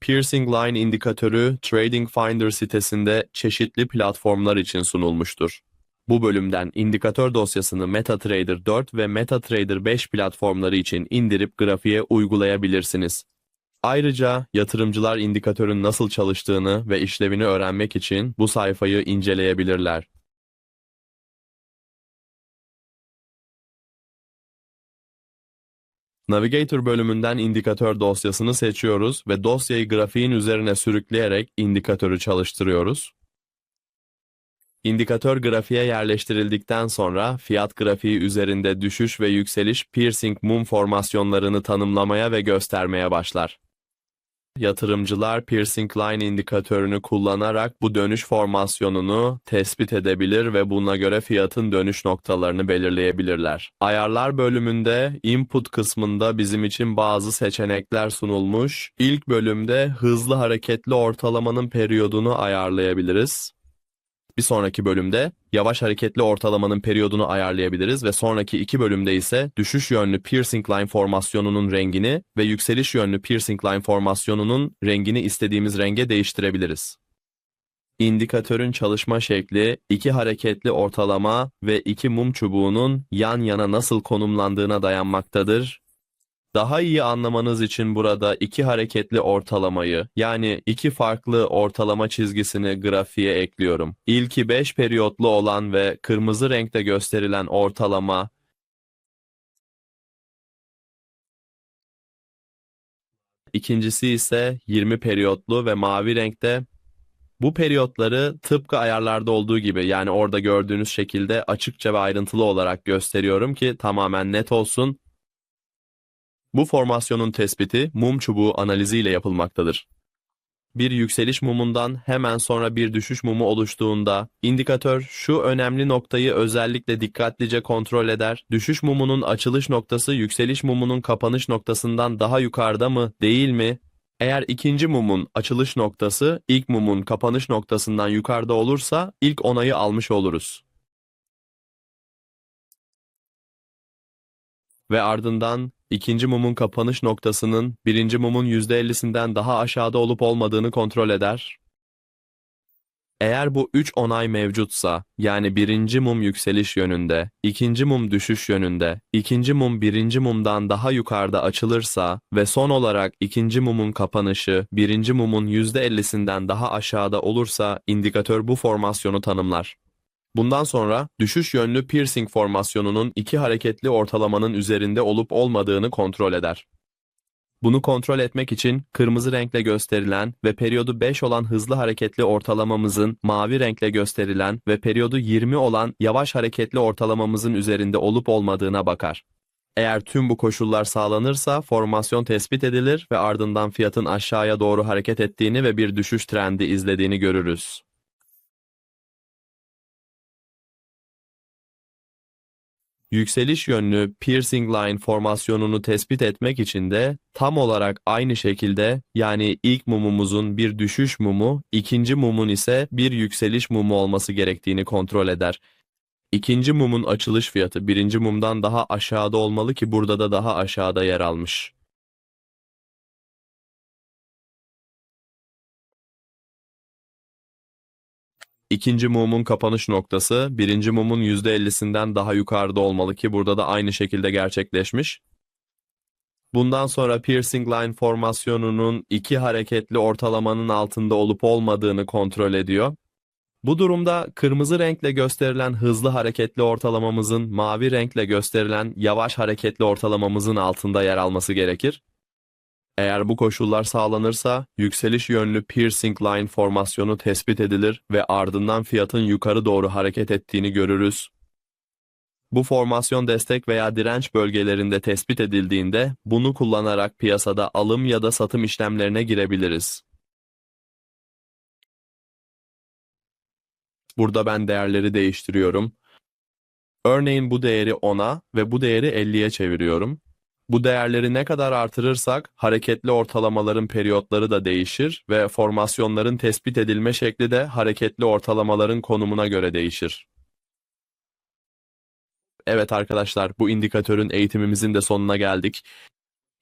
Piercing Line indikatörü Trading Finder sitesinde çeşitli platformlar için sunulmuştur. Bu bölümden indikatör dosyasını MetaTrader 4 ve MetaTrader 5 platformları için indirip grafiğe uygulayabilirsiniz. Ayrıca yatırımcılar indikatörün nasıl çalıştığını ve işlevini öğrenmek için bu sayfayı inceleyebilirler. Navigator bölümünden indikatör dosyasını seçiyoruz ve dosyayı grafiğin üzerine sürükleyerek indikatörü çalıştırıyoruz. İndikatör grafiğe yerleştirildikten sonra fiyat grafiği üzerinde düşüş ve yükseliş piercing mum formasyonlarını tanımlamaya ve göstermeye başlar. Yatırımcılar piercing line indikatörünü kullanarak bu dönüş formasyonunu tespit edebilir ve buna göre fiyatın dönüş noktalarını belirleyebilirler. Ayarlar bölümünde input kısmında bizim için bazı seçenekler sunulmuş. İlk bölümde hızlı hareketli ortalamanın periyodunu ayarlayabiliriz. Bir sonraki bölümde yavaş hareketli ortalamanın periyodunu ayarlayabiliriz ve sonraki iki bölümde ise düşüş yönlü piercing line formasyonunun rengini ve yükseliş yönlü piercing line formasyonunun rengini istediğimiz renge değiştirebiliriz. İndikatörün çalışma şekli, iki hareketli ortalama ve iki mum çubuğunun yan yana nasıl konumlandığına dayanmaktadır daha iyi anlamanız için burada iki hareketli ortalamayı yani iki farklı ortalama çizgisini grafiğe ekliyorum. İlki 5 periyotlu olan ve kırmızı renkte gösterilen ortalama İkincisi ise 20 periyotlu ve mavi renkte bu periyotları tıpkı ayarlarda olduğu gibi yani orada gördüğünüz şekilde açıkça ve ayrıntılı olarak gösteriyorum ki tamamen net olsun bu formasyonun tespiti mum çubuğu analiziyle yapılmaktadır. Bir yükseliş mumundan hemen sonra bir düşüş mumu oluştuğunda indikatör şu önemli noktayı özellikle dikkatlice kontrol eder. Düşüş mumunun açılış noktası yükseliş mumunun kapanış noktasından daha yukarıda mı, değil mi? Eğer ikinci mumun açılış noktası ilk mumun kapanış noktasından yukarıda olursa ilk onayı almış oluruz. Ve ardından ikinci mumun kapanış noktasının birinci mumun %50'sinden daha aşağıda olup olmadığını kontrol eder. Eğer bu üç onay mevcutsa, yani birinci mum yükseliş yönünde, ikinci mum düşüş yönünde, ikinci mum birinci mumdan daha yukarıda açılırsa ve son olarak ikinci mumun kapanışı birinci mumun %50'sinden daha aşağıda olursa indikatör bu formasyonu tanımlar. Bundan sonra düşüş yönlü piercing formasyonunun iki hareketli ortalamanın üzerinde olup olmadığını kontrol eder. Bunu kontrol etmek için kırmızı renkle gösterilen ve periyodu 5 olan hızlı hareketli ortalamamızın mavi renkle gösterilen ve periyodu 20 olan yavaş hareketli ortalamamızın üzerinde olup olmadığına bakar. Eğer tüm bu koşullar sağlanırsa formasyon tespit edilir ve ardından fiyatın aşağıya doğru hareket ettiğini ve bir düşüş trendi izlediğini görürüz. Yükseliş yönlü piercing line formasyonunu tespit etmek için de tam olarak aynı şekilde yani ilk mumumuzun bir düşüş mumu, ikinci mumun ise bir yükseliş mumu olması gerektiğini kontrol eder. İkinci mumun açılış fiyatı birinci mumdan daha aşağıda olmalı ki burada da daha aşağıda yer almış. İkinci mumun kapanış noktası birinci mumun %50'sinden daha yukarıda olmalı ki burada da aynı şekilde gerçekleşmiş. Bundan sonra piercing line formasyonunun iki hareketli ortalamanın altında olup olmadığını kontrol ediyor. Bu durumda kırmızı renkle gösterilen hızlı hareketli ortalamamızın mavi renkle gösterilen yavaş hareketli ortalamamızın altında yer alması gerekir. Eğer bu koşullar sağlanırsa yükseliş yönlü piercing line formasyonu tespit edilir ve ardından fiyatın yukarı doğru hareket ettiğini görürüz. Bu formasyon destek veya direnç bölgelerinde tespit edildiğinde bunu kullanarak piyasada alım ya da satım işlemlerine girebiliriz. Burada ben değerleri değiştiriyorum. Örneğin bu değeri 10'a ve bu değeri 50'ye çeviriyorum. Bu değerleri ne kadar artırırsak hareketli ortalamaların periyotları da değişir ve formasyonların tespit edilme şekli de hareketli ortalamaların konumuna göre değişir. Evet arkadaşlar bu indikatörün eğitimimizin de sonuna geldik.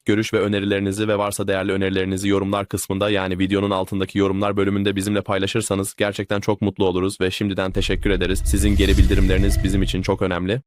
görüş ve önerilerinizi ve varsa değerli önerilerinizi yorumlar kısmında yani videonun altındaki yorumlar bölümünde bizimle paylaşırsanız gerçekten çok mutlu oluruz ve şimdiden teşekkür ederiz. Sizin geri bildirimleriniz bizim için çok önemli.